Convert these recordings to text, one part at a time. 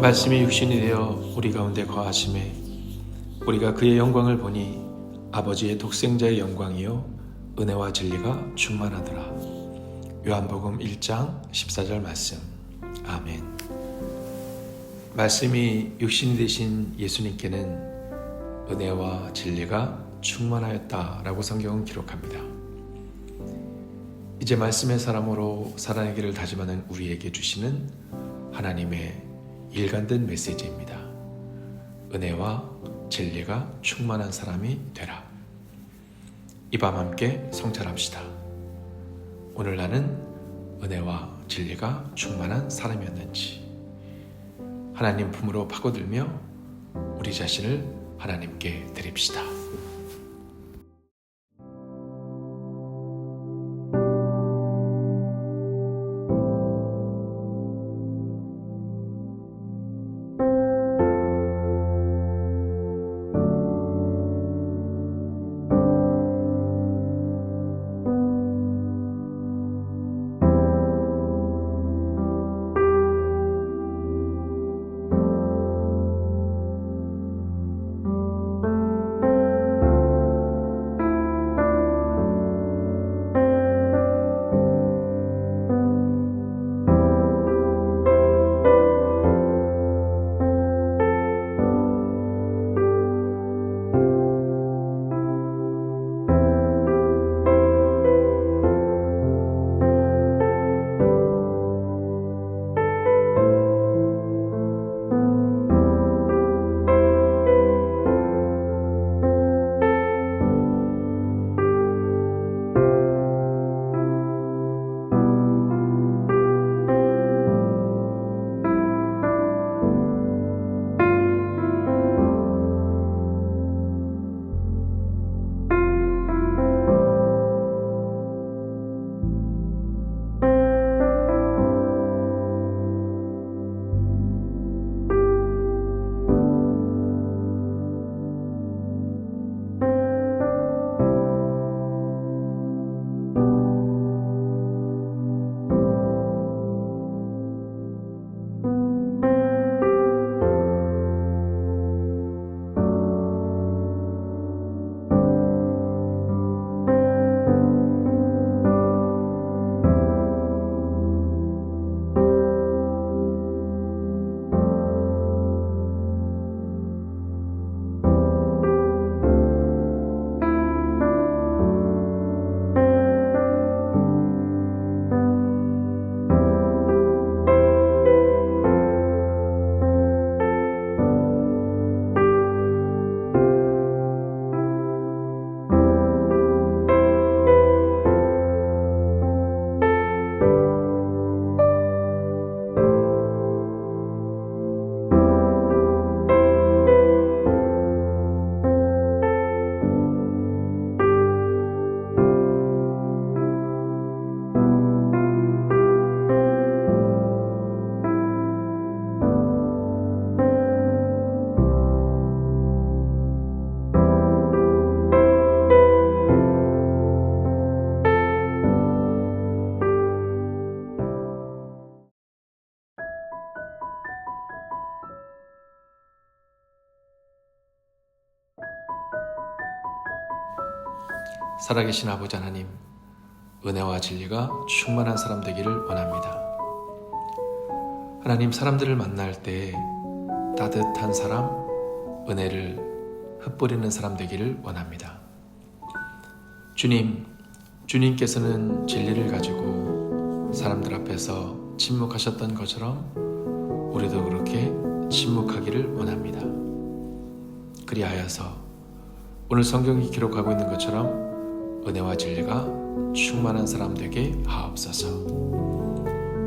말씀이 육신이 되어 우리 가운데 거하심에 우리가 그의 영광을 보니 아버지의 독생자의 영광이요 은혜와 진리가 충만하더라. 요한복음 1장 14절 말씀. 아멘. 말씀이 육신이 되신 예수님께는 은혜와 진리가 충만하였다라고 성경은 기록합니다. 이제 말씀의 사람으로 살아내기를 다짐하는 우리에게 주시는 하나님의 일관된 메시지입니다. 은혜와 진리가 충만한 사람이 되라. 이 밤 함께 성찰합시다. 오늘 나는 은혜와 진리가 충만한 사람이었는지 하나님 품으로 파고들며 우리 자신을 하나님께 드립시다. 살아계신 아버지 하나님, 은혜와 진리가 충만한 사람 되기를 원합니다. 하나님, 사람들을 만날 때 따뜻한 사람, 은혜를 흩뿌리는 사람 되기를 원합니다. 주님, 주님께서는 진리를 가지고 사람들 앞에서 침묵하셨던 것처럼 우리도 그렇게 침묵하기를 원합니다. 그리하여서 오늘 성경이 기록하고 있는 것처럼 은혜와 진리가 충만한 사람 되게 하옵소서.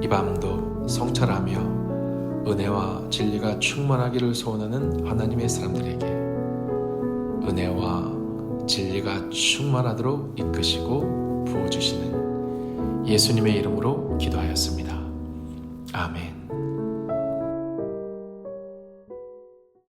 이 밤도 성찰하며 은혜와 진리가 충만하기를 소원하는 하나님의 사람들에게 은혜와 진리가 충만하도록 이끄시고 부어주시는 예수님의 이름으로 기도하였습니다. 아멘.